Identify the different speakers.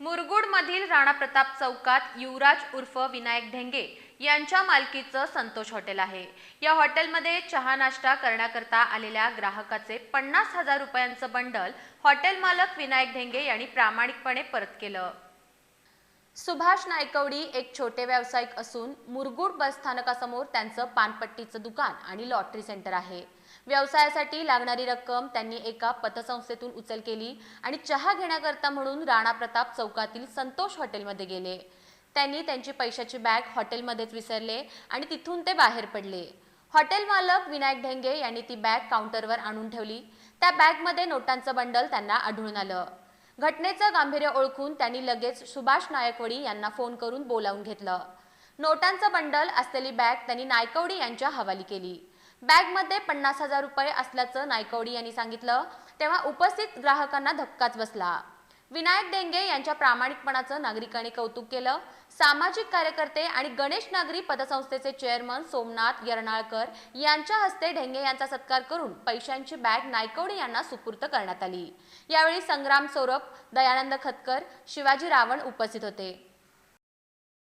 Speaker 1: मुरगुडमधील राणा प्रताप चौकात युवराज उर्फ विनायक ढेंगे यांच्या मालकीचं संतोष हॉटेल आहे. या हॉटेलमध्ये चहा नाश्ता करण्याकरता आलेल्या ग्राहकाचे पन्नास हजार रुपयांचं बंडल हॉटेल मालक विनायक ढेंगे यांनी प्रामाणिकपणे परत केलं. सुभाष नायकवडी एक छोटे व्यावसायिक असून मुरगुड बस स्थानकासमोर त्यांचं पानपट्टीचं दुकान आणि लॉटरी सेंटर आहे. व्यवसायासाठी लागणारी रक्कम त्यांनी एका पतसंस्थेतून उचल केली आणि चहा घेण्याकरता म्हणून राणा प्रताप चौकातील संतोष हॉटेलमध्ये गेले. त्यांनी त्यांची पैशाची बॅग हॉटेलमध्येच विसरले आणि तिथून ते बाहेर पडले. हॉटेल मालक विनायक ढेंगे यांनी ती बॅग काउंटरवर आणून ठेवली. त्या बॅगमध्ये नोटांचं बंडल त्यांना आढळून आलं. घटनेचं गांभीर्य ओळखून त्यांनी लगेच सुभाष नायकवडी यांना फोन करून बोलावून घेतलं. नोटांचं बंडल असलेली बॅग त्यांनी नायकवडी यांच्या हवाली केली. बॅगमध्ये पन्नास हजार रुपये असल्याचं नायकवडी यांनी सांगितलं. तेव्हा उपस्थित ग्राहकांना धक्काच बसला. विनायक डेंगे यांच्या प्रामाणिकपणाचं नागरिकांनी कौतुक केलं. सामाजिक कार्यकर्ते आणि गणेश नागरी पतसंस्थेचे चेअरमन सोमनाथ यरनाळकर यांच्या हस्ते ढेंगे यांचा सत्कार करून पैशांची बॅग नायकवडे यांना सुपूर्त करण्यात आली. यावेळी संग्राम सौरभ दयानंद खतकर शिवाजी रावण उपस्थित होते.